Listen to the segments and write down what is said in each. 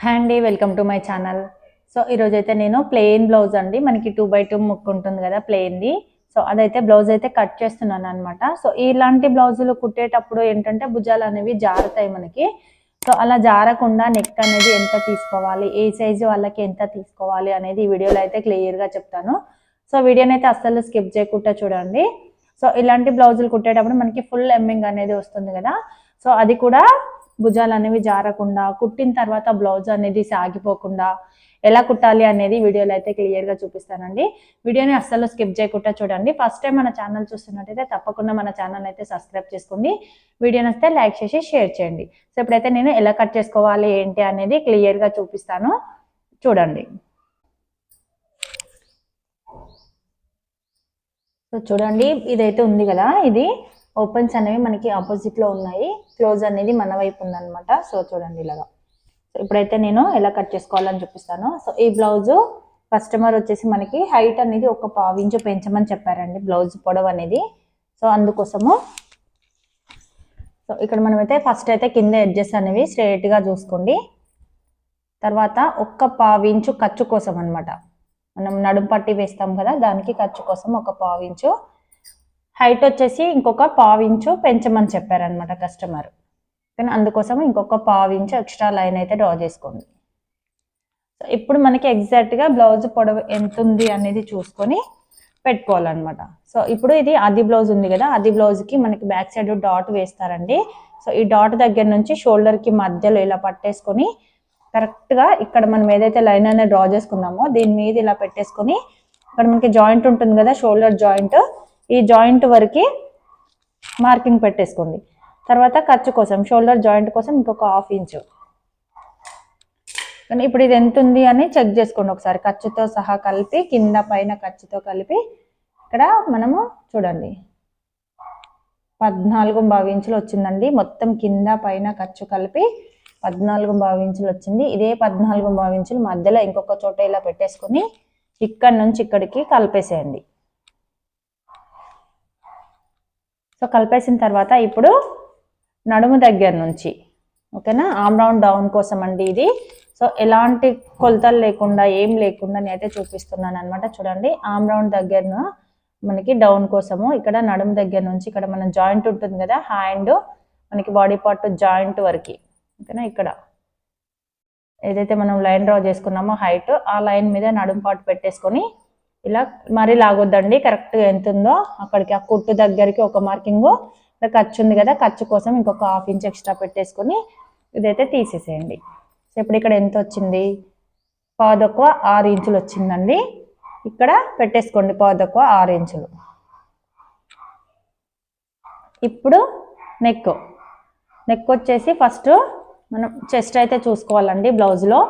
Hi అండి welcome to my channel so ఈరోజైతే నేను ప్లెయిన్ బ్లౌజ్ అండి. మనకి టూ బై టూ ముక్కు ఉంటుంది కదా ప్లెయిన్ది సో అదైతే బ్లౌజ్ అయితే కట్ చేస్తున్నాను అనమాట సో ఇలాంటి బ్లౌజులు కుట్టేటప్పుడు ఏంటంటే భుజాలు అనేవి జారుతాయి మనకి. సో అలా జారకుండా నెక్ అనేది ఎంత తీసుకోవాలి ఏ సైజు వాళ్ళకి ఎంత తీసుకోవాలి అనేది ఈ వీడియోలో అయితే క్లియర్గా చెప్తాను. సో వీడియోని అయితే అస్సలు స్కిప్ చేయకుండా చూడండి. సో ఇలాంటి బ్లౌజులు కుట్టేటప్పుడు మనకి ఫుల్ ఎమ్మింగ్ అనేది వస్తుంది కదా. సో అది కూడా భుజాలు అనేవి జారకుండా కుట్టిన తర్వాత బ్లౌజ్ అనేది సాగిపోకుండా ఎలా కుట్టాలి అనేది వీడియోలో అయితే క్లియర్గా చూపిస్తానండి. వీడియోని అస్సలు స్కిప్ చేయకుండా చూడండి. ఫస్ట్ టైం మన ఛానల్ చూస్తున్నట్టయితే తప్పకుండా మన ఛానల్ అయితే సబ్స్క్రైబ్ చేసుకోండి. వీడియోని వస్తే లైక్ చేసి షేర్ చేయండి. సో ఇప్పుడైతే నేను ఎలా కట్ చేసుకోవాలి ఏంటి అనేది క్లియర్గా చూపిస్తాను. చూడండి. సో చూడండి ఇదైతే ఉంది కదా ఇది. ఓపెన్స్ అనేవి మనకి ఆపోజిట్లో ఉన్నాయి. క్లోజ్ అనేది మన వైపు ఉందన్నమాట. సో చూడండి ఇలాగా. సో ఇప్పుడైతే నేను ఎలా కట్ చేసుకోవాలని చూపిస్తాను. సో ఈ బ్లౌజు కస్టమర్ వచ్చేసి మనకి హైట్ అనేది ఒక పావించు పెంచమని చెప్పారండి. బ్లౌజ్ పొడవు అనేది. సో అందుకోసము. సో ఇక్కడ మనమైతే ఫస్ట్ అయితే కింద ఎడ్జెస్ అనేవి స్ట్రేట్గా చూసుకోండి. తర్వాత ఒక్క పావించు ఖర్చు కోసం అనమాట మనం నడుం పట్టి వేస్తాం కదా దానికి ఖర్చు కోసం ఒక పావించు హైట్ వచ్చేసి ఇంకొక పావించు పెంచమని చెప్పారనమాట కస్టమర్. కానీ అందుకోసం ఇంకొక పావించు ఎక్స్ట్రా లైన్ అయితే డ్రా చేసుకోండి. సో ఇప్పుడు మనకి ఎగ్జాక్ట్గా బ్లౌజ్ పొడవు ఎంత ఉంది అనేది చూసుకొని పెట్టుకోవాలన్నమాట. సో ఇప్పుడు ఇది అది బ్లౌజ్ ఉంది కదా అది బ్లౌజ్కి మనకి బ్యాక్ సైడ్ డాట్ వేస్తారండి. సో ఈ డాట్ దగ్గర నుంచి షోల్డర్కి మధ్యలో ఇలా పట్టేసుకొని కరెక్ట్గా ఇక్కడ మనం ఏదైతే లైన్ అనేది డ్రా చేసుకున్నామో దీని మీద ఇలా పెట్టేసుకొని ఇక్కడ మనకి జాయింట్ ఉంటుంది కదా షోల్డర్ జాయింట్. ఈ జాయింట్ వరకు మార్కింగ్ పెట్టేసుకోండి. తర్వాత ఖర్చు కోసం షోల్డర్ జాయింట్ కోసం ఇంకొక హాఫ్ ఇంచు. కానీ ఇప్పుడు ఇది ఎంత ఉంది అని చెక్ చేసుకోండి ఒకసారి. ఖర్చుతో సహా కలిపి కింద పైన ఖర్చుతో కలిపి ఇక్కడ మనము చూడండి. పద్నాలుగు ఇంచులు వచ్చిందండి. మొత్తం కింద పైన ఖర్చు కలిపి పద్నాలుగు ఇంచులు వచ్చింది. ఇదే పద్నాలుగు ఇంచులు మధ్యలో ఇంకొక చోట ఇలా పెట్టేసుకొని ఇక్కడ నుంచి ఇక్కడికి కలిపేసేయండి. సో కలిపేసిన తర్వాత ఇప్పుడు నడుము దగ్గర నుంచి ఓకేనా? ఆమ్ రౌండ్ డౌన్ కోసం అండి ఇది. సో ఎలాంటి కొలతలు లేకుండా ఏం లేకుండా నేనైతే చూపిస్తున్నాను అనమాట చూడండి ఆమ్ రౌండ్ దగ్గర మనకి డౌన్ కోసము ఇక్కడ నడుము దగ్గర నుంచి ఇక్కడ మన జాయింట్ ఉంటుంది కదా హ్యాండ్ మనకి బాడీ పార్ట్ జాయింట్ వరకు ఓకేనా? ఇక్కడ ఏదైతే మనం లైన్ డ్రా చేసుకున్నామో హైట్ ఆ లైన్ మీద నడుము పాటు పెట్టేసుకొని ఇలా మరి లాగొద్దండి. కరెక్ట్గా ఎంత ఉందో అక్కడికి ఆ కుట్టు దగ్గరికి ఒక మార్కింగ్ ఇలా ఖర్చు ఉంది కదా ఖర్చు కోసం ఇంకొక హాఫ్ ఇంచ్ ఎక్స్ట్రా పెట్టేసుకొని ఇదైతే తీసేసేయండి. సో ఇప్పుడు ఇక్కడ ఎంత వచ్చింది? పాదొక్కువ ఆరు ఇంచులు వచ్చిందండి. ఇక్కడ పెట్టేసుకోండి పాదొక్కువ ఆరు ఇంచులు. ఇప్పుడు నెక్ నెక్ వచ్చేసి ఫస్ట్ మనం చెస్ట్ అయితే చూసుకోవాలండి బ్లౌజ్లో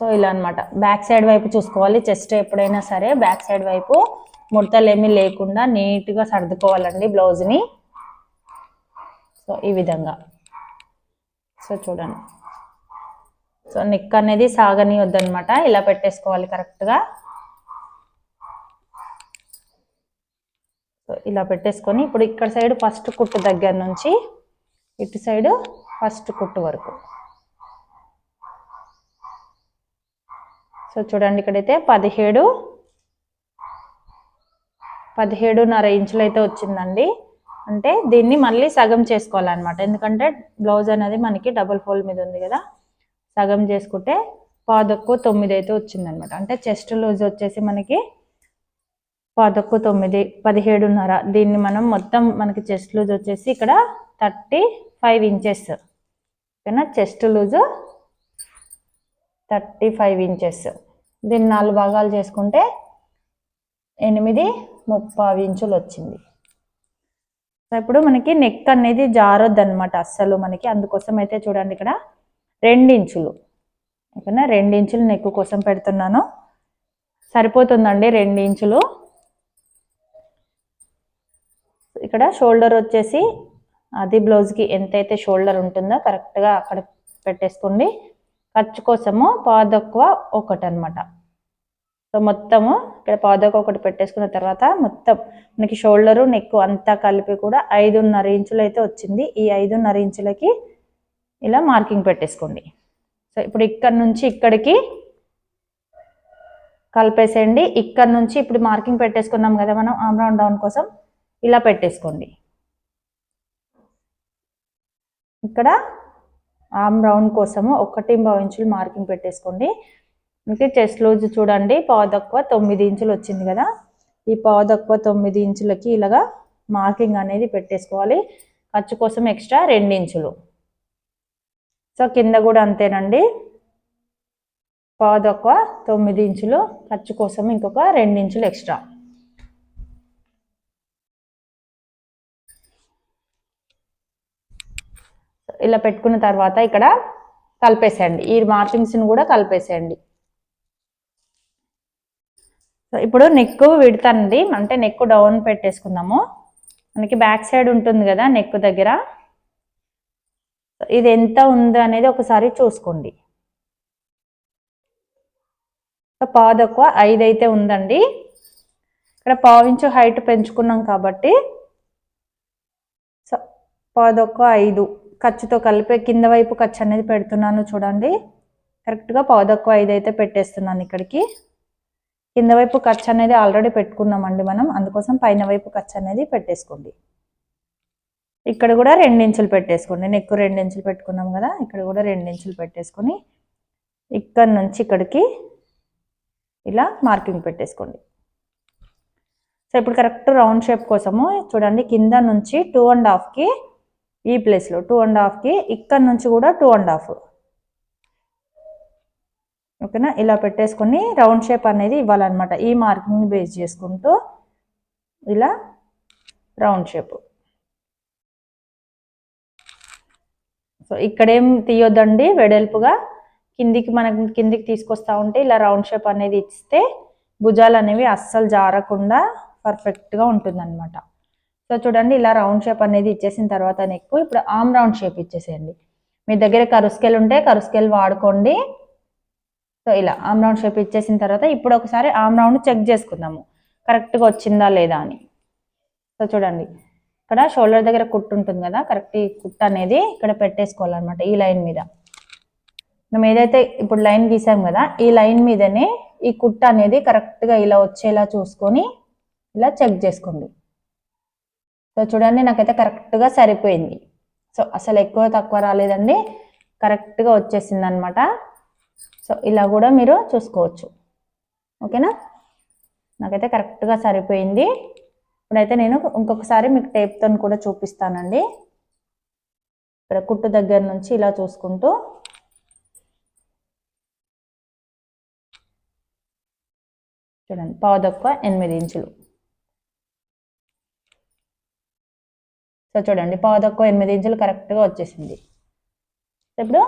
సో ఇలా అన్నమాట. బ్యాక్ సైడ్ వైపు చూసుకోవాలి. చెస్ట్ ఎప్పుడైనా సరే బ్యాక్ సైడ్ వైపు ముడతలు లేకుండా నీట్గా సర్దుకోవాలండి బ్లౌజ్ని సో ఈ విధంగా. సో చూడండి. సో నిక్ అనేది సాగని వద్దనమాట ఇలా పెట్టేసుకోవాలి కరెక్ట్గా సో ఇలా పెట్టేసుకొని ఇప్పుడు ఇక్కడ సైడ్ ఫస్ట్ కుట్టు దగ్గర నుంచి ఇటు సైడ్ ఫస్ట్ కుట్టు వరకు. సో చూడండి ఇక్కడైతే పదిహేడు పదిహేడున్నర ఇంచులు అయితే వచ్చిందండి. అంటే దీన్ని మళ్ళీ సగం చేసుకోవాలన్నమాట. ఎందుకంటే బ్లౌజ్ అనేది మనకి డబుల్ ఫోల్డ్ మీద ఉంది కదా. సగం చేసుకుంటే పాదొక్కు తొమ్మిది అయితే వచ్చిందనమాట అంటే చెస్ట్ లూజ్ వచ్చేసి మనకి పాదొక్కు తొమ్మిది పదిహేడున్నర. దీన్ని మనం మొత్తం మనకి చెస్ట్ లూజ్ వచ్చేసి ఇక్కడ థర్టీ ఫైవ్ ఇంచెస్. ఓకేనా? Chest loose thirty five inches. దీన్ని నాలుగు భాగాలు చేసుకుంటే ఎనిమిది ముప్పై ఇంచులు వచ్చింది. సో ఇప్పుడు మనకి నెక్ అనేది జారొద్దు అనమాట అస్సలు మనకి. అందుకోసం అయితే చూడండి ఇక్కడ ఇంచులు. ఓకేనా? ఇంచులు నెక్ కోసం పెడుతున్నాను. సరిపోతుందండి ఇంచులు. ఇక్కడ షోల్డర్ వచ్చేసి అది బ్లౌజ్కి ఎంతైతే షోల్డర్ ఉంటుందో కరెక్ట్గా అక్కడ పెట్టేసుకోండి. ఖర్చు కోసము పాదక్కువ ఒకటి అనమాట సో మొత్తము ఇక్కడ పాదకు ఒకటి పెట్టేసుకున్న తర్వాత మొత్తం మనకి షోల్డరు నెక్ అంతా కలిపి కూడా ఐదున్నర ఇంచులు అయితే వచ్చింది. ఈ ఐదున్నర ఇంచులకి ఇలా మార్కింగ్ పెట్టేసుకోండి. సో ఇప్పుడు ఇక్కడ నుంచి ఇక్కడికి కలిపేసేయండి. ఇక్కడ నుంచి ఇప్పుడు మార్కింగ్ పెట్టేసుకున్నాం కదా మనం ఆమ్రౌండ్ డౌన్ కోసం ఇలా పెట్టేసుకోండి. ఇక్కడ ఆమ్ రౌండ్ కోసము ఒకటి ఇంచులు మార్కింగ్ పెట్టేసుకోండి. అంటే చెస్ట్ లూజ్ చూడండి పావు తొమ్మిది ఇంచులు వచ్చింది కదా. ఈ పావు తొమ్మిది ఇంచులకి ఇలాగా మార్కింగ్ అనేది పెట్టేసుకోవాలి. ఖర్చు కోసం ఎక్స్ట్రా రెండు ఇంచులు. సో కింద కూడా అంతేనండి. పావు తొమ్మిది ఇంచులు ఖర్చు కోసం ఇంకొక రెండు ఇంచులు ఎక్స్ట్రా. ఇలా పెట్టుకున్న తర్వాత ఇక్కడ కలిపేసేయండి. ఈ మార్కింగ్స్ని కూడా కలిపేసేయండి. సో ఇప్పుడు నెక్ విడతానండి అంటే నెక్ డౌన్ పెట్టేసుకుందాము. మనకి బ్యాక్ సైడ్ ఉంటుంది కదా నెక్ దగ్గర. ఇది ఎంత ఉంది అనేది ఒకసారి చూసుకోండి. పావు ఐదు అయితే ఉందండి. ఇక్కడ పావించు హైట్ పెంచుకున్నాం కాబట్టి. సో పాదొక్క ఐదు. ఖర్చుతో కలిపి కింద వైపు ఖర్చు అనేది పెడుతున్నాను చూడండి. కరెక్ట్గా పావు ఐదు అయితే పెట్టేస్తున్నాను ఇక్కడికి. కింద వైపు ఖర్చు అనేది ఆల్రెడీ పెట్టుకున్నామండి మనం. అందుకోసం పైన వైపు ఖర్చు అనేది పెట్టేసుకోండి. ఇక్కడ కూడా రెండించులు పెట్టేసుకోండి. నెక్కు రెండించులు పెట్టుకున్నాం కదా ఇక్కడ కూడా రెండించులు పెట్టేసుకొని ఇక్కడ నుంచి ఇక్కడికి ఇలా మార్కింగ్ పెట్టేసుకోండి. సో ఇప్పుడు కరెక్ట్ రౌండ్ షేప్ కోసము చూడండి కింద నుంచి టూ అండ్ హాఫ్కి ఈ ప్లేస్లో టూ అండ్ హాఫ్కి ఇక్కడ నుంచి కూడా టూ అండ్ హాఫ్ ఓకేనా ఇలా పెట్టేసుకొని రౌండ్ షేప్ అనేది ఇవ్వాలన్నమాట. ఈ మార్కింగ్ని బేస్ చేసుకుంటూ ఇలా రౌండ్ షేప్ సో ఇక్కడేం తీయొద్దండి. వెడల్పుగా కిందికి మనకి కిందికి తీసుకొస్తా ఉంటే ఇలా రౌండ్ షేప్ అనేది ఇస్తే భుజాలు అనేవి అస్సలు జారకుండా పర్ఫెక్ట్గా ఉంటుందన్నమాట. సో చూడండి ఇలా రౌండ్ షేప్ అనేది ఇచ్చేసిన తర్వాత నెక్ ఇప్పుడు ఆమ్ రౌండ్ షేప్ ఇచ్చేసేయండి. మీ దగ్గర కరుస్కెల్ ఉంటే కరుస్కెల్ వాడుకోండి. సో ఇలా ఆమ్ రౌండ్ షేప్ ఇచ్చేసిన తర్వాత ఇప్పుడు ఒకసారి ఆమ్ రౌండ్ చెక్ చేసుకుందాము. కరెక్ట్గా వచ్చిందా లేదా అని. సో చూడండి ఇక్కడ షోల్డర్ దగ్గర కుట్టు ఉంటుంది కదా కరెక్ట్ ఈ కుట్టు అనేది ఇక్కడ పెట్టేసుకోవాలన్నమాట ఈ లైన్ మీద. మనం ఏదైతే ఇప్పుడు లైన్ గీసాం కదా ఈ లైన్ మీదనే ఈ కుట్ట అనేది కరెక్ట్గా ఇలా వచ్చేలా చూసుకొని ఇలా చెక్ చేసుకోండి. సో చూడండి నాకైతే కరెక్ట్గా సరిపోయింది. సో అసలు ఎక్కువ తక్కువ రాలేదండి. కరెక్ట్గా వచ్చేసింది అనమాట సో ఇలా కూడా మీరు చూసుకోవచ్చు. ఓకేనా? నాకైతే కరెక్ట్గా సరిపోయింది. ఇప్పుడైతే నేను ఇంకొకసారి మీకు టేప్తో కూడా చూపిస్తానండి. ఇక్కడ కుట్టు దగ్గర నుంచి ఇలా చూసుకుంటూ. చూడండి పావుదొక్క ఎనిమిది ఇంచులు. సో చూడండి పావుదొక్క ఎనిమిది ఇంచులు కరెక్ట్గా వచ్చేసింది. ఇప్పుడు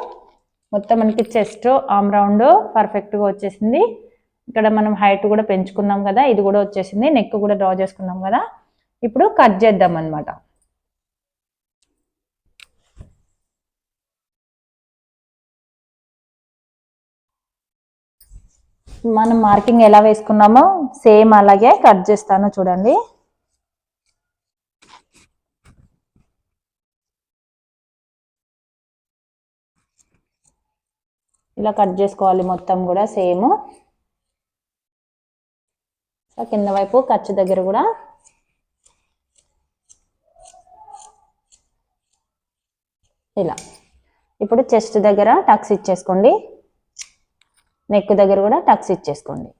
మొత్తం మనకి చెస్ట్ ఆమ్ రౌండ్ పర్ఫెక్ట్గా వచ్చేసింది. ఇక్కడ మనం హైట్ కూడా పెంచుకున్నాం కదా ఇది కూడా వచ్చేసింది. నెక్ కూడా డ్రా చేసుకున్నాం కదా. ఇప్పుడు కట్ చేద్దాం అనమాట మనం మార్కింగ్ ఎలా వేసుకున్నామో సేమ్ అలాగే కట్ చేస్తాను చూడండి. ఇలా కట్ చేసుకోవాలి మొత్తం కూడా సేమ్. సో కింద వైపు ఖర్చు దగ్గర కూడా ఇలా. ఇప్పుడు చెస్ట్ దగ్గర టక్స్ ఇచ్చేసుకోండి. నెక్ దగ్గర కూడా టక్స్ ఇచ్చేసుకోండి.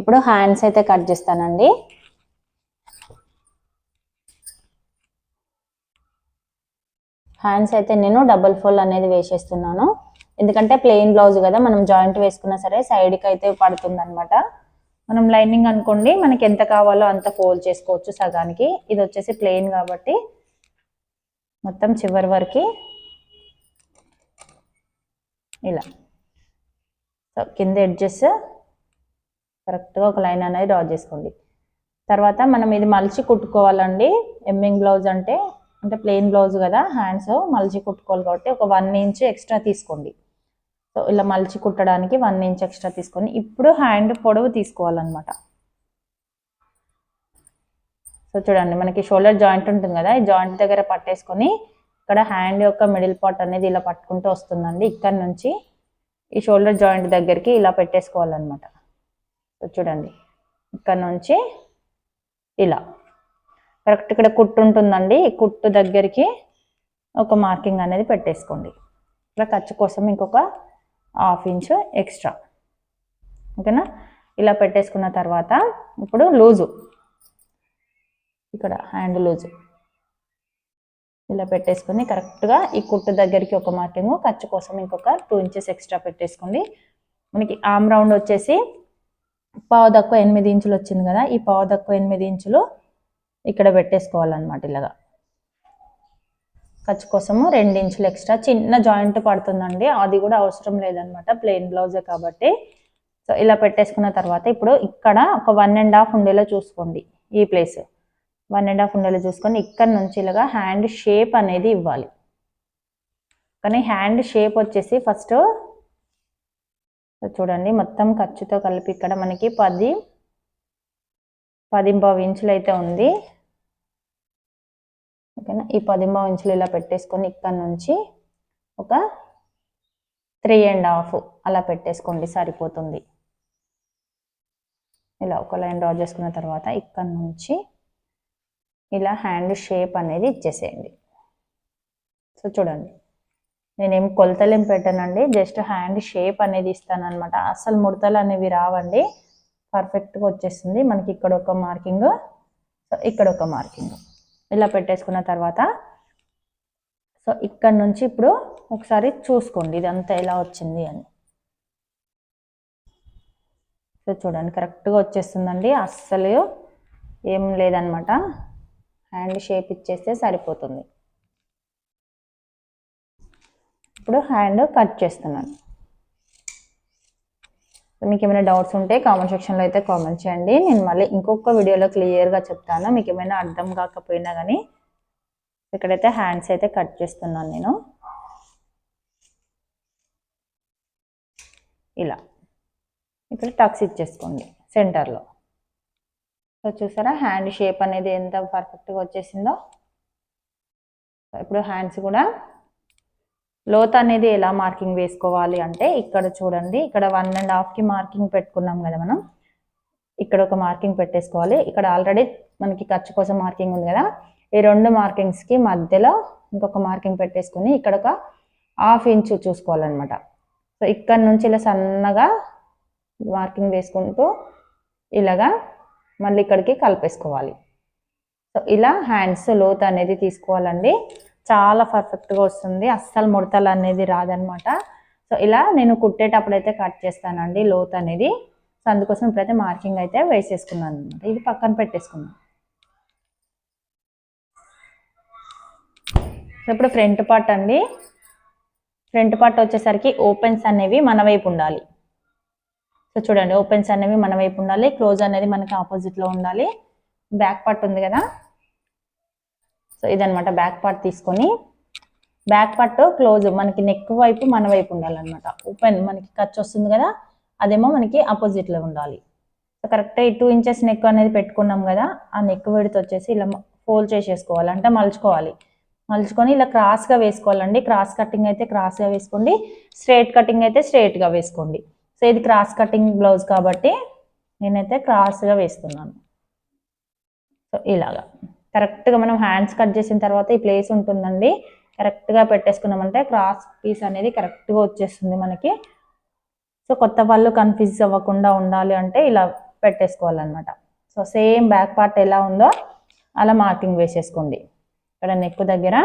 ఇప్పుడు హ్యాండ్స్ అయితే కట్ చేస్తానండి. హ్యాండ్స్ అయితే నేను డబల్ ఫోల్ అనేది వేసేస్తున్నాను. ఎందుకంటే ప్లెయిన్ బ్లౌజ్ కదా మనం జాయింట్ వేసుకున్నా సరే సైడ్కి అయితే పడుతుంది అనమాట మనం లైనింగ్ అనుకోండి మనకి ఎంత కావాలో అంత ఫోల్డ్ చేసుకోవచ్చు సగానికి. ఇది వచ్చేసి ప్లెయిన్ కాబట్టి మొత్తం చివరి వరకు ఇలా. సో కింద ఎడ్జెస్ కరెక్ట్గా ఒక లైన్ అనేది డ్రా చేసుకోండి. తర్వాత మనం ఇది మలిచి కుట్టుకోవాలండి. ఎమ్మింగ్ బ్లౌజ్ అంటే అంటే ప్లెయిన్ బ్లౌజ్ కదా హ్యాండ్స్ మలిచి కుట్టుకోవాలి కాబట్టి ఒక వన్ ఇంచ్ ఎక్స్ట్రా తీసుకోండి. సో ఇలా మలిచి కుట్టడానికి వన్ ఇంచ్ ఎక్స్ట్రా తీసుకొని ఇప్పుడు హ్యాండ్ పొడవు తీసుకోవాలన్నమాట. సో సో చూడండి మనకి షోల్డర్ జాయింట్ ఉంటుంది కదా ఈ జాయింట్ దగ్గర పట్టేసుకొని ఇక్కడ హ్యాండ్ యొక్క మిడిల్ పార్ట్ అనేది ఇలా పట్టుకుంటూ వస్తుందండి. ఇక్కడ నుంచి ఈ షోల్డర్ జాయింట్ దగ్గరికి ఇలా పెట్టేసుకోవాలన్నమాట. సో చూడండి ఇక్కడ నుంచి ఇలా. కరెక్ట్ ఇక్కడ కుట్టు ఉంటుందండి. ఈ కుట్టు దగ్గరికి ఒక మార్కింగ్ అనేది పెట్టేసుకోండి. ఇలా ఖర్చు కోసం ఇంకొక హాఫ్ ఇంచ్ ఎక్స్ట్రా. ఓకేనా? ఇలా పెట్టేసుకున్న తర్వాత ఇప్పుడు లూజు. ఇక్కడ హ్యాండ్ లూజు. ఇలా పెట్టేసుకొని కరెక్ట్గా ఈ కుట్టు దగ్గరికి ఒక మార్కింగ్ ఖర్చు కోసం ఇంకొక టూ ఇంచెస్ ఎక్స్ట్రా పెట్టేసుకోండి. మనకి ఆమ్ రౌండ్ వచ్చేసి పావు తక్కువ ఎనిమిది ఇంచులు వచ్చింది కదా ఈ పావు తక్కువ ఎనిమిది ఇంచులు ఇక్కడ పెట్టేసుకోవాలన్నమాట ఇలాగా. ఖర్చు కోసము రెండు ఇంచులు ఎక్స్ట్రా చిన్న జాయింట్ పడుతుందండి. అది కూడా అవసరం లేదనమాట ప్లెయిన్ బ్లౌజే కాబట్టి. సో ఇలా పెట్టేసుకున్న తర్వాత ఇప్పుడు ఇక్కడ ఒక వన్ అండ్ హాఫ్ ఉండేలా చూసుకోండి ఈ ప్లేస్. వన్ అండ్ హాఫ్ ఉండేలా చూసుకొని ఇక్కడ నుంచి ఇలాగా హ్యాండ్ షేప్ అనేది ఇవ్వాలి. కానీ హ్యాండ్ షేప్ వచ్చేసి ఫస్ట్ చూడండి మొత్తం ఖర్చుతో కలిపి ఇక్కడ మనకి పది పదింబావు ఇంచులు అయితే ఉంది. ఓకేనా? ఈ పదింబావు ఇంచులు ఇలా పెట్టేసుకొని ఇక్కడ నుంచి ఒక త్రీ అండ్ హాఫ్ అలా పెట్టేసుకోండి సరిపోతుంది. ఇలా ఒక లైన్ డ్రా చేసుకున్న తర్వాత ఇక్కడ నుంచి ఇలా హ్యాండ్ షేప్ అనేది ఇచ్చేసేయండి. సో చూడండి నేనేం కొలతలేం పెట్టానండి జస్ట్ హ్యాండ్ షేప్ అనేది ఇస్తాను అనమాట అసలు ముడతలు అనేవి రావండి పర్ఫెక్ట్గా వచ్చేస్తుంది. మనకి ఇక్కడ ఒక మార్కింగ్ సో ఇక్కడ ఒక మార్కింగ్. ఇలా పెట్టేసుకున్న తర్వాత సో ఇక్కడ నుంచి ఇప్పుడు ఒకసారి చూసుకోండి ఇదంతా ఎలా వచ్చింది అని. సో చూడండి కరెక్ట్గా వచ్చేస్తుందండి. అస్సలు ఏం లేదనమాట. హ్యాండ్ షేప్ ఇచ్చేస్తే సరిపోతుంది. ఇప్పుడు హ్యాండ్ కట్ చేస్తున్నాను. మీకు ఏమైనా డౌట్స్ ఉంటే కామెంట్ సెక్షన్లో అయితే కామెంట్ చేయండి. నేను మళ్ళీ ఇంకొక వీడియోలో క్లియర్గా చెప్తాను. మీకు ఏమైనా అర్థం కాకపోయినా కానీ ఇక్కడైతే హ్యాండ్స్ అయితే కట్ చేస్తున్నాను నేను. ఇలా. ఇక్కడ టక్స్ ఇచ్చేసుకోండి సెంటర్లో సో చూసారా హ్యాండ్ షేప్ అనేది ఎంత పర్ఫెక్ట్గా వచ్చేసిందో. ఇప్పుడు హ్యాండ్స్ కూడా లోత్ అనేది ఎలా మార్కింగ్ వేసుకోవాలి అంటే ఇక్కడ చూడండి ఇక్కడ వన్ అండ్ హాఫ్కి మార్కింగ్ పెట్టుకున్నాం కదా మనం. ఇక్కడ ఒక మార్కింగ్ పెట్టేసుకోవాలి. ఇక్కడ ఆల్రెడీ మనకి ఖర్చు కోసం మార్కింగ్ ఉంది కదా. ఈ రెండు మార్కింగ్స్కి మధ్యలో ఇంకొక మార్కింగ్ పెట్టేసుకుని ఇక్కడ ఒక హాఫ్ ఇంచ్ చూసుకోవాలన్నమాట. సో ఇక్కడ నుంచి ఇలా సన్నగా మార్కింగ్ వేసుకుంటూ ఇలాగా మళ్ళీ ఇక్కడికి కలిపేసుకోవాలి. సో ఇలా హ్యాండ్స్ లోత్ అనేది తీసుకోవాలండి. చాలా పర్ఫెక్ట్గా వస్తుంది. అస్సలు ముడతలు అనేది రాదనమాట. సో ఇలా నేను కుట్టేటప్పుడు అయితే కట్ చేస్తానండి లోత్ అనేది. సో అందుకోసం ఇప్పుడైతే మార్కింగ్ అయితే వేసేసుకున్నాను అనమాట ఇది పక్కన పెట్టేసుకున్నాను సో ఇప్పుడు ఫ్రంట్ పార్ట్ అండి. ఫ్రంట్ పార్ట్ వచ్చేసరికి ఓపెన్స్ అనేవి మన వైపు ఉండాలి. సో చూడండి ఓపెన్స్ అనేవి మన వైపు ఉండాలి. క్లోజ్ అనేది మనకి ఆపోజిట్లో ఉండాలి. బ్యాక్ పార్ట్ ఉంది కదా. సో ఇదనమాట బ్యాక్ పార్ట్ తీసుకొని బ్యాక్ పార్ట్ క్లోజ్ మనకి నెక్ వైపు మన వైపు ఉండాలన్నమాట. ఓపెన్ మనకి ఖర్చు వస్తుంది కదా అదేమో మనకి ఆపోజిట్లో ఉండాలి. సో కరెక్ట్గా ఈ టూ ఇంచెస్ నెక్ అనేది పెట్టుకున్నాం కదా ఆ నెక్ విడత వచ్చేసి ఇలా ఫోల్డ్ చేసేసుకోవాలి అంటే మలుచుకోవాలి. మలుచుకొని ఇలా క్రాస్గా వేసుకోవాలండి. క్రాస్ కటింగ్ అయితే క్రాస్గా వేసుకోండి స్ట్రేట్ కటింగ్ అయితే స్ట్రేట్గా వేసుకోండి. సో ఇది క్రాస్ కటింగ్ బ్లౌజ్ కాబట్టి నేనైతే క్రాస్గా వేస్తున్నాను. సో ఇలాగా. కరెక్ట్గా మనం హ్యాండ్స్ కట్ చేసిన తర్వాత ఈ ప్లేస్ ఉంటుందండి. కరెక్ట్గా పెట్టేసుకున్నామంటే క్రాస్ పీస్ అనేది కరెక్ట్గా వచ్చేస్తుంది మనకి. సో కొత్త వాళ్ళు కన్ఫ్యూజ్ అవ్వకుండా ఉండాలి అంటే ఇలా పెట్టేసుకోవాలన్నమాట. సో సేమ్ బ్యాక్ పార్ట్ ఎలా ఉందో అలా మార్కింగ్ వేసేసుకోండి. ఇక్కడ నెక్ దగ్గర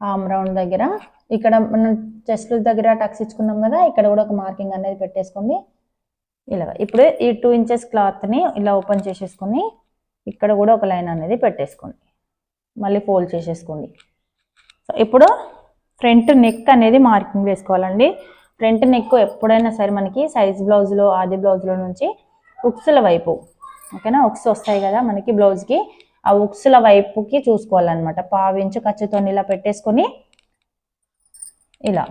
ఆమ్ రౌండ్ దగ్గర ఇక్కడ మనం చెస్ట్ దగ్గర టక్స్ ఇచ్చుకున్నాం కదా ఇక్కడ కూడా ఒక మార్కింగ్ అనేది పెట్టేసుకోండి. ఇలా ఇప్పుడు ఈ టూ ఇంచెస్ క్లాత్ని ఇలా ఓపెన్ చేసేసుకొని ఇక్కడ కూడా ఒక లైన్ అనేది పెట్టేసుకోండి. మళ్ళీ ఫోల్డ్ చేసేసుకోండి. సో ఇప్పుడు ఫ్రంట్ నెక్ అనేది మార్కింగ్ వేసుకోవాలండి. ఫ్రంట్ నెక్ ఎప్పుడైనా సరే మనకి సైజ్ బ్లౌజ్లో ఆది బ్లౌజ్లో నుంచి ఉక్సుల వైపు ఓకేనా? ఉక్స్ వస్తాయి కదా మనకి బ్లౌజ్కి. ఆ ఉక్సుల వైపుకి చూసుకోవాలన్నమాట. పావించు ఖర్చుతో ఇలా పెట్టేసుకొని ఇలా.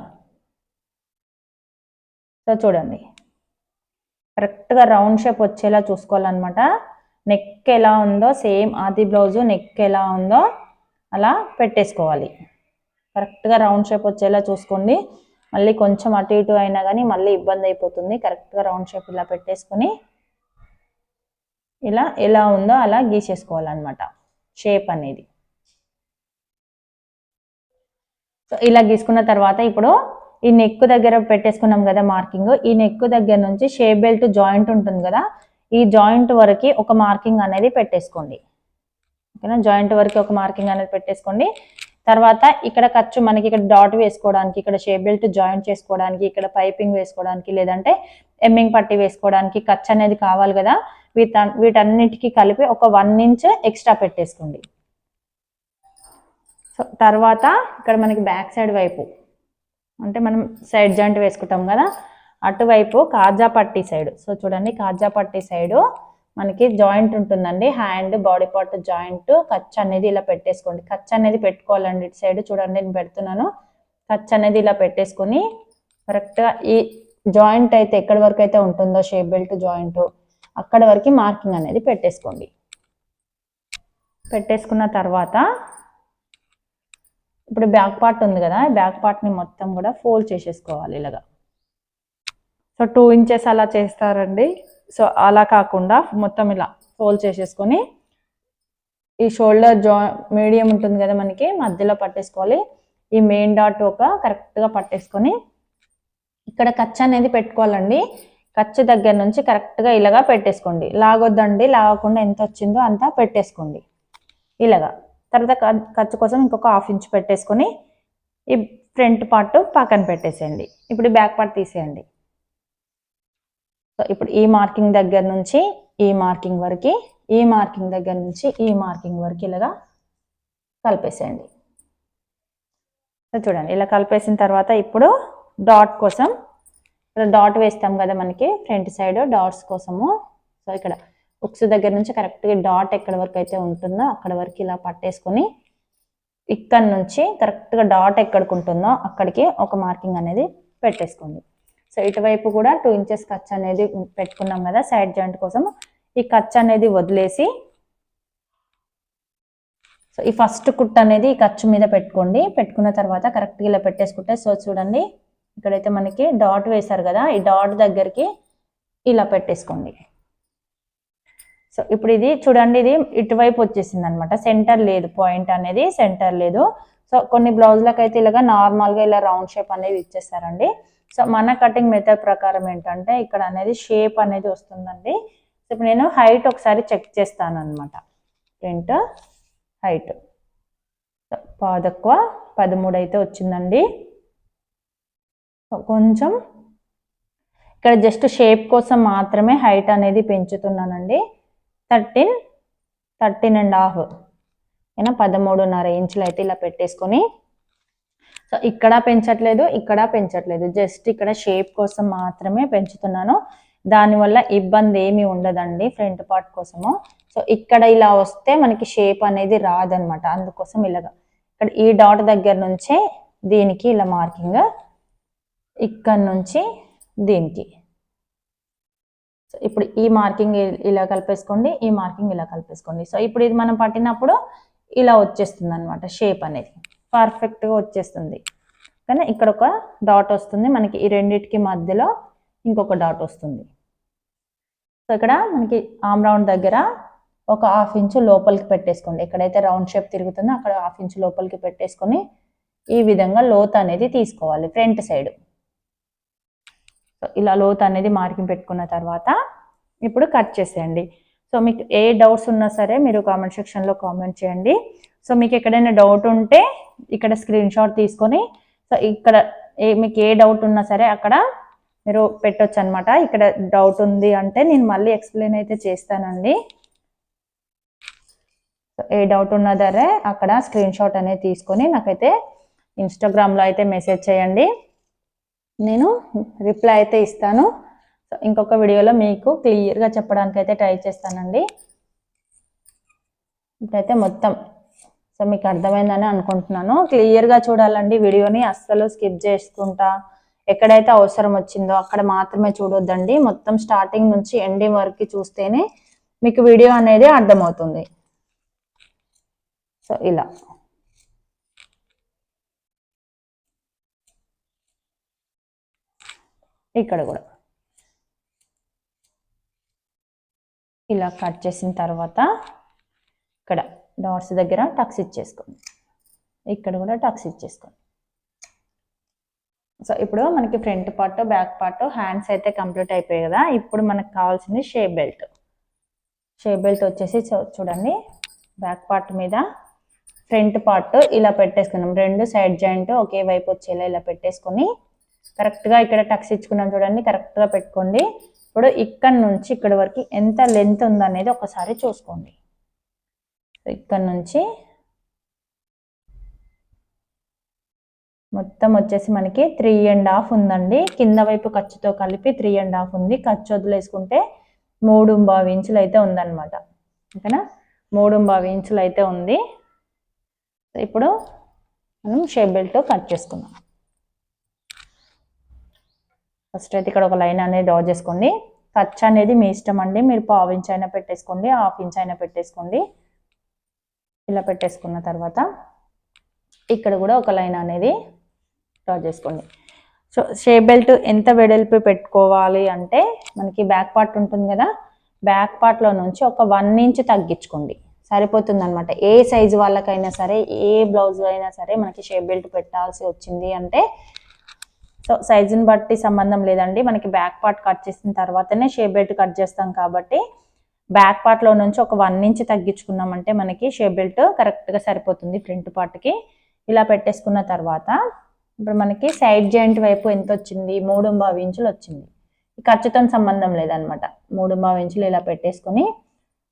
సో చూడండి. కరెక్ట్గా రౌండ్ షేప్ వచ్చేలా చూసుకోవాలన్నమాట. నెక్ ఎలా ఉందో సేమ్ ఆది బ్లౌజు నెక్ ఎలా ఉందో అలా పెట్టేసుకోవాలి. కరెక్ట్గా రౌండ్ షేప్ వచ్చేలా చూసుకోండి. మళ్ళీ కొంచెం అటు ఇటు అయినా కానీ మళ్ళీ ఇబ్బంది అయిపోతుంది. కరెక్ట్గా రౌండ్ షేప్ ఇలా పెట్టేసుకొని ఇలా ఎలా ఉందో అలా గీసేసుకోవాలన్నమాట. షేప్ అనేది. సో ఇలా గీసుకున్న తర్వాత ఇప్పుడు ఈ నెక్ దగ్గర పెట్టేసుకున్నాం కదా మార్కింగ్. ఈ నెక్ దగ్గర నుంచి షేప్ బెల్ట్ జాయింట్ ఉంటుంది కదా ఈ జాయింట్ వరకు ఒక మార్కింగ్ అనేది పెట్టేసుకోండి. ఓకేనా? జాయింట్ వరకు ఒక మార్కింగ్ అనేది పెట్టేసుకోండి. తర్వాత ఇక్కడ ఖర్చు మనకి ఇక్కడ డాట్ వేసుకోవడానికి ఇక్కడ షేప్ బెల్ట్ జాయింట్ చేసుకోవడానికి ఇక్కడ పైపింగ్ వేసుకోవడానికి లేదంటే ఎమ్మింగ్ పట్టి వేసుకోవడానికి ఖర్చు అనేది కావాలి కదా. వీట వీటన్నిటికీ కలిపి ఒక వన్ ఇంచ్ ఎక్స్ట్రా పెట్టేసుకోండి. సో తర్వాత ఇక్కడ మనకి బ్యాక్ సైడ్ వైపు అంటే మనం సైడ్ జాయింట్ వేసుకుంటాం కదా. అటువైపు కాజా పట్టి సైడ్. సో చూడండి కాజా సైడు మనకి జాయింట్ ఉంటుందండి. Hand body part joint. Kutch అనేది ఇలా పెట్టేసుకోండి. కచ్ అనేది పెట్టుకోవాలండి. ఇటు సైడ్ చూడండి నేను పెడుతున్నాను. కచ్ అనేది ఇలా పెట్టేసుకొని కరెక్ట్గా ఈ జాయింట్ అయితే ఎక్కడి వరకు అయితే ఉంటుందో షేప్ బెల్ట్ జాయింట్ అక్కడ వరకు మార్కింగ్ అనేది పెట్టేసుకోండి. పెట్టేసుకున్న తర్వాత ఇప్పుడు బ్యాక్ పార్ట్ ఉంది కదా బ్యాక్ పార్ట్ని మొత్తం కూడా ఫోల్డ్ చేసేసుకోవాలి ఇలాగా. సో టూ ఇంచెస్ అలా చేస్తారండి. సో అలా కాకుండా మొత్తం ఇలా ఫోల్డ్ చేసేసుకొని ఈ షోల్డర్ జా మీడియం ఉంటుంది కదా మనకి మధ్యలో పట్టేసుకోవాలి. ఈ మెయిన్ డాట్ ఒక కరెక్ట్గా పట్టేసుకొని ఇక్కడ ఖర్చు అనేది పెట్టుకోవాలండి. ఖర్చు దగ్గర నుంచి కరెక్ట్గా ఇలాగా పెట్టేసుకోండి. లాగొద్దండి లాగకుండా ఎంత వచ్చిందో అంతా పెట్టేసుకోండి. ఇలాగా. తర్వాత ఖర్చు కోసం ఇంకొక హాఫ్ ఇంచ్ పెట్టేసుకొని ఈ ఫ్రంట్ పార్ట్ పక్కన పెట్టేసేయండి. ఇప్పుడు బ్యాక్ పార్ట్ తీసేయండి. సో ఇప్పుడు ఈ మార్కింగ్ దగ్గర నుంచి ఈ మార్కింగ్ వరకు ఈ మార్కింగ్ దగ్గర నుంచి ఈ మార్కింగ్ వరకు ఇలాగా కలిపేసేయండి. సో చూడండి ఇలా కలిపేసిన తర్వాత ఇప్పుడు డాట్ కోసం ఇక్కడ డాట్ వేస్తాం కదా మనకి ఫ్రంట్ సైడ్ డాట్స్ కోసము. సో ఇక్కడ ఉక్స్ దగ్గర నుంచి కరెక్ట్గా డాట్ ఎక్కడ వరకు అయితే ఉంటుందో అక్కడ వరకు ఇలా పట్టేసుకొని ఇక్కడ నుంచి కరెక్ట్గా డాట్ ఎక్కడికి ఉంటుందో అక్కడికి ఒక మార్కింగ్ అనేది పెట్టేసుకోండి. సో ఇటువైపు కూడా టూ ఇంచెస్ ఖర్చు అనేది పెట్టుకున్నాం కదా సైడ్ జాయింట్ కోసం ఈ ఖర్చు అనేది వదిలేసి సో ఈ ఫస్ట్ కుట్ అనేది ఈ ఖర్చు మీద పెట్టుకోండి. పెట్టుకున్న తర్వాత కరెక్ట్గా ఇలా పెట్టేసుకుంటే సో చూడండి ఇక్కడైతే మనకి డాట్ వేశారు కదా ఈ డాట్ దగ్గరికి ఇలా పెట్టేసుకోండి. సో ఇప్పుడు ఇది చూడండి ఇది ఇటువైపు వచ్చేసింది అనమాట సెంటర్ లేదు పాయింట్ అనేది సెంటర్ లేదు. సో కొన్ని బ్లౌజ్లకు అయితే ఇలాగా నార్మల్గా ఇలా రౌండ్ షేప్ అనేది ఇచ్చేస్తారండి. సో మన కటింగ్ మెథడ్ ప్రకారం ఏంటంటే ఇక్కడ అనేది షేప్ అనేది వస్తుందండి. సో ఇప్పుడు నేను హైట్ ఒకసారి చెక్ చేస్తాను అనమాట ప్రింట్ హైట్. పాదక్కువ పదమూడు అయితే వచ్చిందండి. కొంచెం ఇక్కడ జస్ట్ షేప్ కోసం మాత్రమే హైట్ అనేది పెంచుతున్నానండి. Thirteen thirteen and half. ఏనా? పదమూడున్నర ఇంచులు అయితే ఇలా పెట్టేసుకొని. సో ఇక్కడ పెంచట్లేదు ఇక్కడ పెంచట్లేదు. జస్ట్ ఇక్కడ షేప్ కోసం మాత్రమే పెంచుతున్నాను. దానివల్ల ఇబ్బంది ఏమీ ఉండదండి ఫ్రంట్ పార్ట్ కోసము. సో ఇక్కడ ఇలా వస్తే మనకి షేప్ అనేది రాదనమాట. అందుకోసం ఇలాగా. ఇక్కడ ఈ డాట్ దగ్గర నుంచే దీనికి ఇలా మార్కింగ్. ఇక్కడ నుంచి దీనికి. సో ఇప్పుడు ఈ మార్కింగ్ ఇలా కలిపేసుకోండి ఈ మార్కింగ్ ఇలా కలిపేసుకోండి. సో ఇప్పుడు ఇది మనం పట్టినప్పుడు ఇలా వచ్చేస్తుంది అనమాట షేప్ అనేది పర్ఫెక్ట్గా వచ్చేస్తుంది. కానీ ఇక్కడ ఒక డాట్ వస్తుంది. మనకి ఈ రెండింటికి మధ్యలో ఇంకొక డాట్ వస్తుంది. సో ఇక్కడ మనకి ఆమ్ రౌండ్ దగ్గర ఒక హాఫ్ ఇంచు లోపలికి పెట్టేసుకోండి. ఎక్కడైతే రౌండ్ షేప్ తిరుగుతుందో అక్కడ హాఫ్ ఇంచు లోపలికి పెట్టేసుకొని ఈ విధంగా లోత్ అనేది తీసుకోవాలి ఫ్రంట్ సైడ్. సో ఇలా లోత్ అనేది మార్కింగ్ పెట్టుకున్న తర్వాత ఇప్పుడు కట్ చేసేయండి. సో మీకు ఏ డౌట్స్ ఉన్నా సరే మీరు కామెంట్ సెక్షన్లో కామెంట్ చేయండి. సో మీకు ఎక్కడైనా డౌట్ ఉంటే ఇక్కడ స్క్రీన్ షాట్ తీసుకొని సో ఇక్కడ ఏ మీకు ఏ డౌట్ ఉన్నా సరే అక్కడ మీరు పెట్టొచ్చు అనమాట ఇక్కడ డౌట్ ఉంది అంటే నేను మళ్ళీ ఎక్స్ప్లెయిన్ అయితే చేస్తానండి. సో ఏ డౌట్ ఉన్నా సరే అక్కడ స్క్రీన్ షాట్ అనేది తీసుకొని నాకైతే ఇన్స్టాగ్రామ్లో అయితే మెసేజ్ చేయండి. నేను రిప్లై అయితే ఇస్తాను. సో ఇంకొక వీడియోలో మీకు క్లియర్గా చెప్పడానికి అయితే ట్రై చేస్తానండి. ఇప్పుడైతే మొత్తం. సో మీకు అర్థమైందని అనుకుంటున్నాను. క్లియర్గా చూడాలండి వీడియోని. అస్సలు స్కిప్ చేసుకుంటా. ఎక్కడైతే అవసరం వచ్చిందో అక్కడ మాత్రమే చూడొద్దండి. మొత్తం స్టార్టింగ్ నుంచి ఎండింగ్ వరకు చూస్తేనే మీకు వీడియో అనేది అర్థమవుతుంది. సో ఇలా. ఇక్కడ కూడా. ఇలా కట్ చేసిన తర్వాత ఇక్కడ డాట్స్ దగ్గర టక్స్ ఇచ్చేసుకోండి ఇక్కడ కూడా టక్స్ ఇచ్చేసుకోండి సో ఇప్పుడు మనకి front part back part hands అయితే కంప్లీట్ అయిపోయాయి కదా. ఇప్పుడు మనకు కావాల్సింది షేప్ బెల్ట్ షేప్ బెల్ట్ వచ్చేసి చూడండి. బ్యాక్ పార్ట్ మీద ఫ్రంట్ పార్ట్ ఇలా పెట్టేసుకున్నాం రెండు సైడ్ జాయింట్ ఒకే వైపు వచ్చేలా ఇలా పెట్టేసుకొని కరెక్ట్గా ఇక్కడ టక్స్ ఇచ్చుకున్నాం చూడండి. కరెక్ట్గా పెట్టుకోండి. ఇప్పుడు ఇక్కడ నుంచి ఇక్కడ వరకు ఎంత లెంత్ ఉందనేది ఒకసారి చూసుకోండి. ఇక్కడ నుంచి మొత్తం వచ్చేసి మనకి త్రీ అండ్ హాఫ్ ఉందండి. కింద వైపు ఖర్చుతో కలిపి త్రీ అండ్ హాఫ్ ఉంది. ఖర్చు వదిలేసుకుంటే మూడు బావి ఇంచులు అయితే ఉందన్నమాట. ఓకేనా? మూడు బావి ఇంచులు అయితే ఉంది. ఇప్పుడు మనం షేప్ బెల్ట్ కట్ చేసుకుందాం. ఫస్ట్ అయితే ఇక్కడ ఒక లైన్ అనేది డ్రా చేసుకోండి. ఖర్చు అనేది మీ ఇష్టం అండి. మీరు పావు ఇంచ్ అయినా పెట్టేసుకోండి. హాఫ్ ఇంచ్ అయినా పెట్టేసుకోండి. ఇలా పెట్టేసుకున్న తర్వాత ఇక్కడ కూడా ఒక లైన్ అనేది డ్రా చేసుకోండి. సో షేప్ బెల్ట్ ఎంత వెడల్పు పెట్టుకోవాలి అంటే మనకి బ్యాక్ పార్ట్ ఉంటుంది కదా బ్యాక్ పార్ట్లో నుంచి ఒక వన్ ఇంచ్ తగ్గించుకోండి. సరిపోతుంది అనమాట ఏ సైజు వాళ్ళకైనా సరే ఏ బ్లౌజ్ అయినా సరే మనకి షేప్ బెల్ట్ పెట్టాల్సి వచ్చింది అంటే సో సైజుని బట్టి సంబంధం లేదండి. మనకి బ్యాక్ పార్ట్ కట్ చేసిన తర్వాతనే షేప్ బెల్ట్ కట్ చేస్తాం కాబట్టి బ్యాక్ పార్ట్లో నుంచి ఒక వన్ ఇంచ్ తగ్గించుకున్నామంటే మనకి షేప్ బెల్ట్ కరెక్ట్గా సరిపోతుంది ఫ్రంట్ పార్ట్కి ఇలా పెట్టేసుకున్న తర్వాత ఇప్పుడు మనకి సైడ్ జాయింట్ వైపు ఎంత వచ్చింది? మూడు బావి ఇంచులు వచ్చింది. ఖర్చుతో సంబంధం లేదనమాట. మూడు బావి ఇంచులు ఇలా పెట్టేసుకొని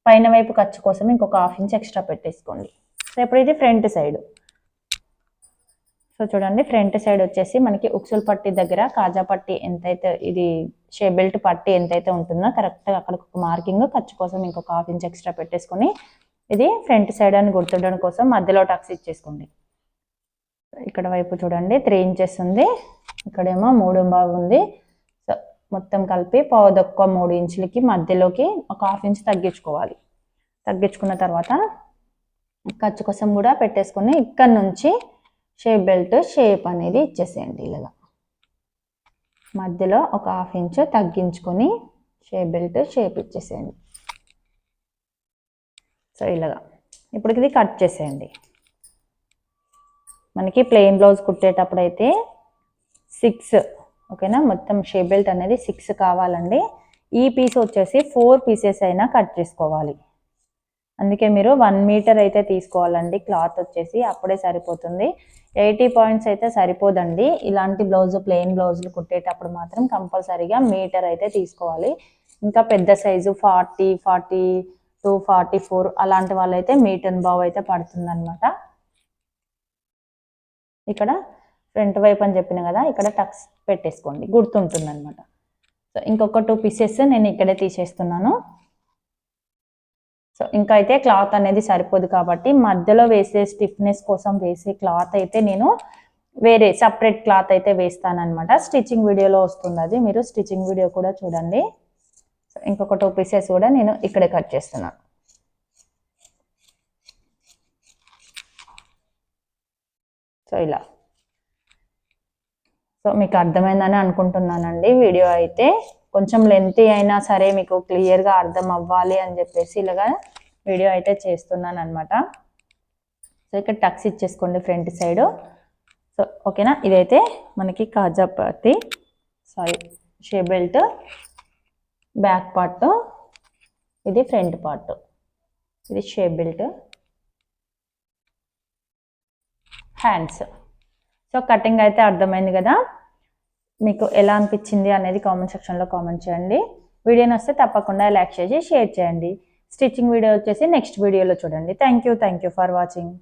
పైన వైపు ఖర్చు కోసం ఇంకొక హాఫ్ ఇంచ్ ఎక్స్ట్రా పెట్టేసుకోండి. సో ఇప్పుడు ఇది ఫ్రంట్ సైడ్. సో చూడండి ఫ్రంట్ సైడ్ వచ్చేసి మనకి ఉక్సుల్ పట్టి దగ్గర కాజా పట్టి ఎంతైతే ఇది షే బెల్ట్ పట్టి ఎంతైతే ఉంటుందో కరెక్ట్గా అక్కడ ఒక మార్కింగ్ ఖర్చు కోసం ఇంకొక హాఫ్ ఇంచ్ ఎక్స్ట్రా పెట్టేసుకొని ఇది ఫ్రంట్ సైడ్ అని గుర్తుండడం కోసం మధ్యలో టాక్స్ ఇచ్చేసుకోండి. ఇక్కడ వైపు చూడండి త్రీ ఇంచెస్ ఉంది. ఇక్కడేమో మూడు బాగు ఉంది సో మొత్తం కలిపి పావుదొక్క మూడు ఇంచులకి మధ్యలోకి ఒక హాఫ్ ఇంచ్ తగ్గించుకోవాలి. తగ్గించుకున్న తర్వాత ఖర్చు కోసం కూడా పెట్టేసుకొని ఇక్కడ నుంచి షేప్ బెల్ట్ షేప్ అనేది ఇచ్చేసేయండి ఇలాగా. మధ్యలో ఒక హాఫ్ ఇంచ్ తగ్గించుకొని షేప్ బెల్ట్ షేప్ ఇచ్చేసేయండి. సో ఇలాగా. ఇప్పుడు ఇది కట్ చేసేయండి. మనకి ప్లెయిన్ బ్లౌజ్ కుట్టేటప్పుడు అయితే సిక్స్ ఓకేనా? మొత్తం షేప్ బెల్ట్ అనేది సిక్స్ కావాలండి. ఈ పీస్ వచ్చేసి ఫోర్ పీసెస్ అయినా కట్ చేసుకోవాలి. అందుకే మీరు వన్ మీటర్ అయితే తీసుకోవాలండి. క్లాత్ వచ్చేసి అప్పుడే సరిపోతుంది. ఎయిటీ పాయింట్స్ అయితే సరిపోదండి. ఇలాంటి బ్లౌజ్ ప్లెయిన్ బ్లౌజులు కుట్టేటప్పుడు మాత్రం కంపల్సరీగా మీటర్ అయితే తీసుకోవాలి. ఇంకా పెద్ద size forty forty two forty four అలాంటి వాళ్ళైతే మీటర్ బావ్ అయితే పడుతుందనమాట ఇక్కడ ఫ్రంట్ వైపు అని చెప్పిన కదా ఇక్కడ టక్స్ పెట్టేసుకోండి. గుర్తుంటుంది అనమాట సో ఇంకొక టూ పీసెస్ నేను ఇక్కడే తీసేస్తున్నాను. సో ఇంకా అయితే క్లాత్ అనేది సరిపోదు కాబట్టి మధ్యలో వేసే స్టిఫ్నెస్ కోసం వేసే క్లాత్ అయితే నేను వేరే సపరేట్ క్లాత్ అయితే వేస్తానమాట స్టిచ్చింగ్ వీడియోలో వస్తుంది అది. మీరు స్టిచ్చింగ్ వీడియో కూడా చూడండి. సో ఇంకొక టూ పీసెస్ కూడా నేను ఇక్కడే కట్ చేస్తున్నాను సో ఇలా. సో మీకు అర్థమైందని అనుకుంటున్నానండి. వీడియో అయితే కొంచెం లెంతీ అయినా సరే మీకు క్లియర్గా అర్థం అవ్వాలి అని చెప్పేసి ఇలాగా వీడియో అయితే చేస్తున్నాను అనమాట సో ఇక్కడ టక్స్ ఇచ్చేసుకోండి ఫ్రంట్ సైడ్ సో ఓకేనా ఇదైతే మనకి కాజా sorry shape belt. Back part ఇది ఫ్రంట్ పార్ట్ ఇది షే బెల్ట్. హ్యాండ్స్ సో కటింగ్ అయితే అర్థమైంది కదా? మీకు ఎలా అనిపించింది అనేది కామెంట్ సెక్షన్లో కామెంట్ చేయండి. వీడియోని వస్తే తప్పకుండా లైక్ చేసి షేర్ చేయండి. స్టిచ్చింగ్ వీడియో వచ్చేసి నెక్స్ట్ వీడియోలో చూడండి. Thank you thank you for watching